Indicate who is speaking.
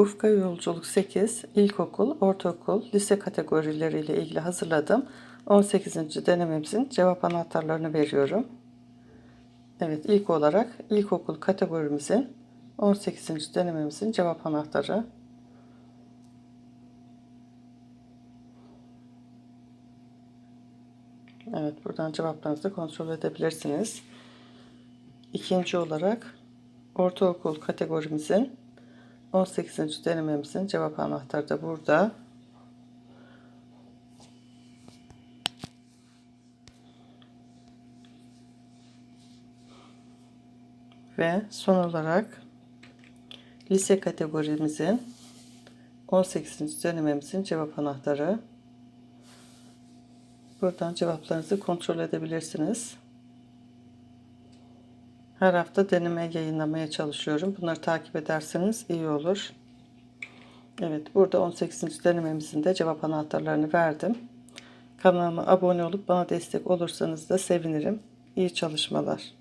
Speaker 1: Ufka Yolculuk 8, ilkokul, ortaokul, lise kategorileriyle ilgili hazırladım. 18. denememizin cevap anahtarlarını veriyorum. Evet, ilk olarak ilkokul kategorimizin 18. denememizin cevap anahtarı. Evet, buradan cevaplarınızı kontrol edebilirsiniz. İkinci olarak ortaokul kategorimizin 18. denememizin cevap anahtarı da burada. Ve son olarak lise kategorimizin 18. denememizin cevap anahtarı. Buradan cevaplarınızı kontrol edebilirsiniz. Her hafta deneme yayınlamaya çalışıyorum. Bunları takip ederseniz iyi olur. Evet burada 18. denememizin de cevap anahtarlarını verdim. Kanalıma abone olup bana destek olursanız da sevinirim. İyi çalışmalar.